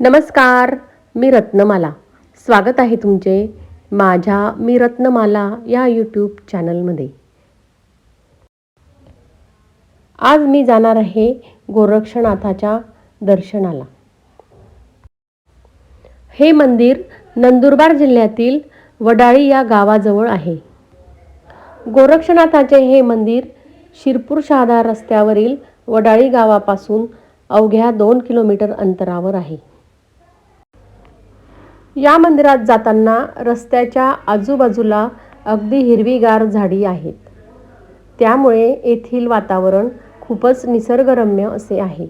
नमस्कार मी रत्नमाला. स्वागत आहे तुमचे माझ्या मी रत्नमाला या यूट्यूब चॅनलमध्ये आज मी जाणार आहे गोरक्षनाथाच्या दर्शनाला. हे मंदिर नंदुरबार जिल्ह्यातील वडाळी या गावाजवळ आहे. गोरक्षनाथाचे हे मंदिर शिरपूर शहादा रस्त्यावरील वडाळी गावापासून अवघ्या दोन किलोमीटर अंतरावर आहे. या मंदिरात जाताना रस्त्याच्या आजूबाजूला अगदी हिरवीगार झाडी आहेत. त्यामुळे येथील वातावरण खूपच निसर्गरम्य असे आहे.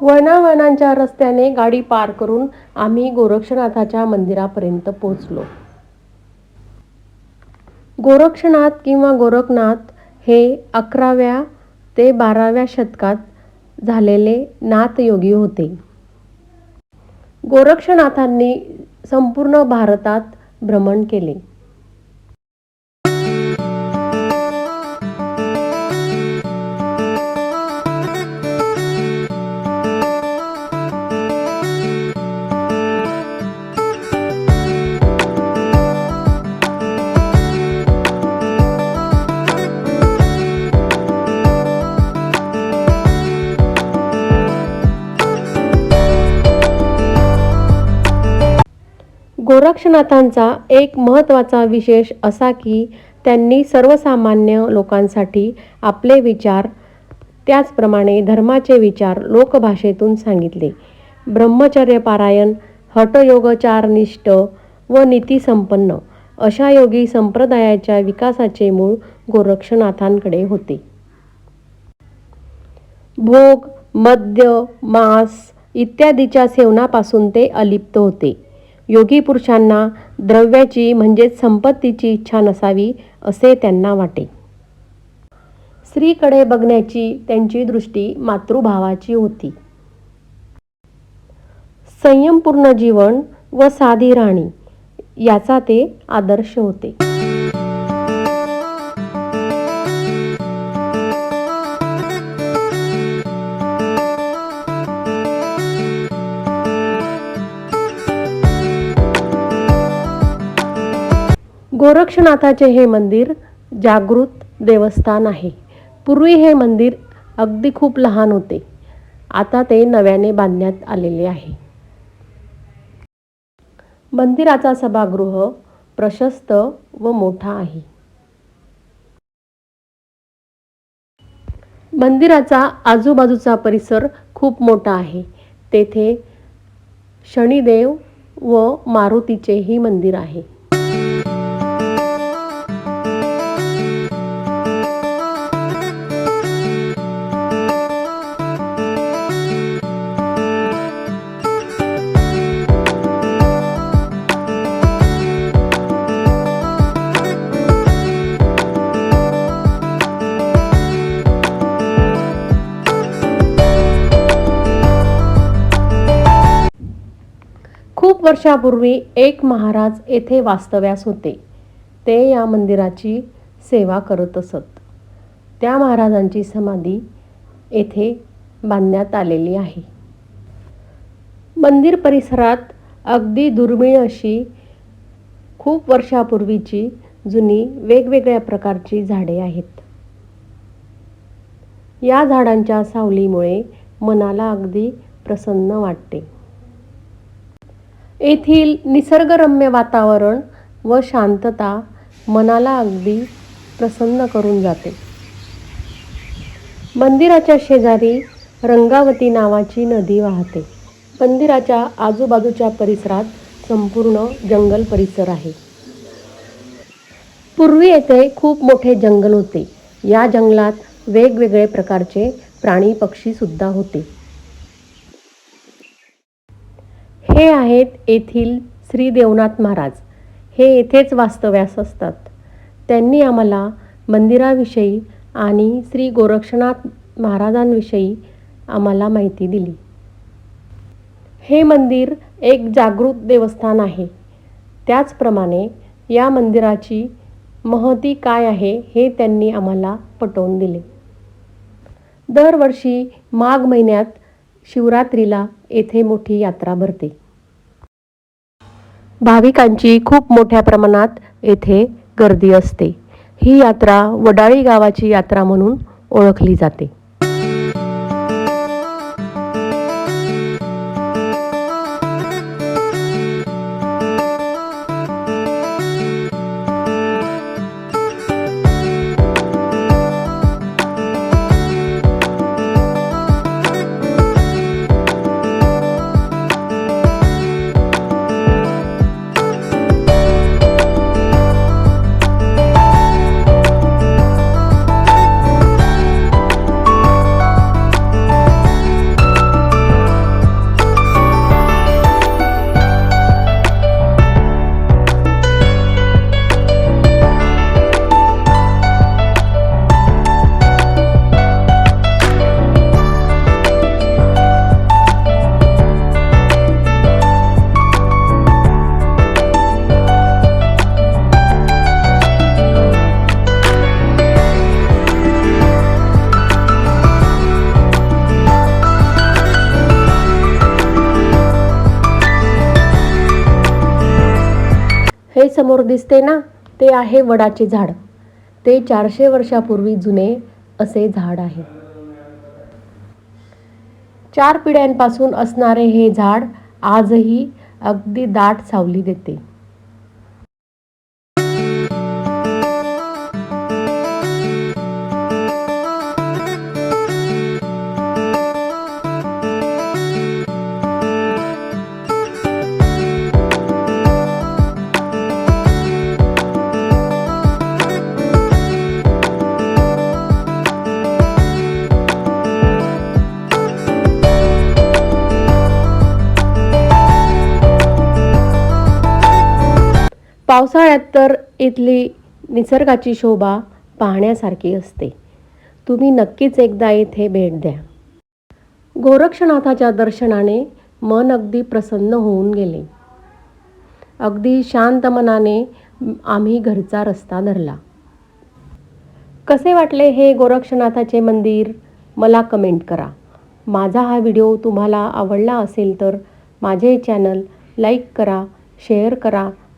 वळणावळणांच्या रस्त्याने गाडी पार करून आम्ही गोरक्षनाथाच्या मंदिरापर्यंत पोहोचलो. गोरक्षनाथ किंवा गोरखनाथ हे अकराव्या ते बाराव्या शतकात झालेले नाथयोगी होते. गोरक्षनाथांनी संपूर्ण भारतात भ्रमण केले. गोरक्षनाथांचा एक महत्त्वाचा विशेष असा की त्यांनी सर्वसामान्य लोकांसाठी आपले विचार त्याचप्रमाणे धर्माचे विचार लोकभाषेतून सांगितले. ब्रह्मचर्य पारायण हठयोगचारनिष्ठ व नीतीसंपन्न अशा योगी संप्रदायाच्या विकासाचे मूळ गोरक्षनाथांकडे होते. भोग मद्य मांस इत्यादीच्या सेवनापासून ते अलिप्त होते. योगी पुरुषांना द्रव्याची म्हणजेच संपत्तीची इच्छा नसावी असे त्यांना वाटे. स्त्रीकडे बघण्याची त्यांची दृष्टी मातृभावाची होती. संयमपूर्ण जीवन व साधी राहणी याचा ते आदर्श होते. गोरक्षनाथाचे हे मंदिर जागृत देवस्थान आहे. पूर्वी हे मंदिर अगदी खूप लहान होते. आता ते नव्याने बांधण्यात आलेले आहे. मंदिराचा सभागृह प्रशस्त व मोठा आहे. मंदिराचा आजूबाजूचा परिसर खूप मोठा आहे. तेथे शनिदेव व मारुतीचेही मंदिर आहे. वर्षापूर्वी एक महाराज येथे वास्तव्यास होते. ते या मंदिराची सेवा करत असत. त्या महाराजांची समाधी येथे बांधण्यात आलेली आहे. मंदिर परिसरात अगदी दुर्मिळ अशी खूप वर्षापूर्वीची जुनी वेगवेगळ्या प्रकारची झाडे आहेत. या झाडांच्या सावलीमुळे मनाला अगदी प्रसन्न वाटते. येथील निसर्गरम्य वातावरण व शांतता मनाला अगदी प्रसन्न करून जाते. मंदिराच्या शेजारी रंगावती नावाची नदी वाहते. मंदिराच्या आजूबाजूच्या परिसरात संपूर्ण जंगल परिसर आहे. पूर्वी येथे खूप मोठे जंगल होते. या जंगलात वेगवेगळे प्रकारचे प्राणी पक्षी सुद्धा होते. हे आहेत येथील श्री देवनाथ महाराज. हे येथेच वास्तव्यास असतात. त्यांनी आम्हाला मंदिराविषयी आणि श्री गोरक्षनाथ महाराजांविषयी आम्हाला माहिती दिली. हे मंदिर एक जागृत देवस्थान आहे. त्याचप्रमाणे या मंदिराची महती काय आहे हे त्यांनी आम्हाला पटवून दिले. दरवर्षी माघ महिन्यात शिवरात्रीला येथे मोठी यात्रा भरते. भाविकांची खूप मोठ्या प्रमाणात येथे गर्दी असते. ही यात्रा वडाळी गावाची यात्रा म्हणून ओळखली जाते. समोर दिसते ना ते आहे वडाचे झाड. ते चारशे वर्षापूर्वी जुने असे झाड आहे. चार पिढ्यांपासून असणारे हे झाड आजही अगदी दाट सावली देते. पावसाळ्यात तर इथली निसर्गाची शोभा पाहण्यासारखी असते. तुम्ही नक्कीच एकदा इथे भेट द्या. गोरक्षनाथाच्या दर्शनाने मन अगदी प्रसन्न होऊन गेले. अगदी शांत मनाने आम्ही घरचा रस्ता धरला. कसे वाटले हे गोरक्षनाथाचे मंदिर? मला कमेंट करा. माझा हा व्हिडिओ तुम्हाला आवडला असेल तर माझे चॅनल लाईक करा शेअर करा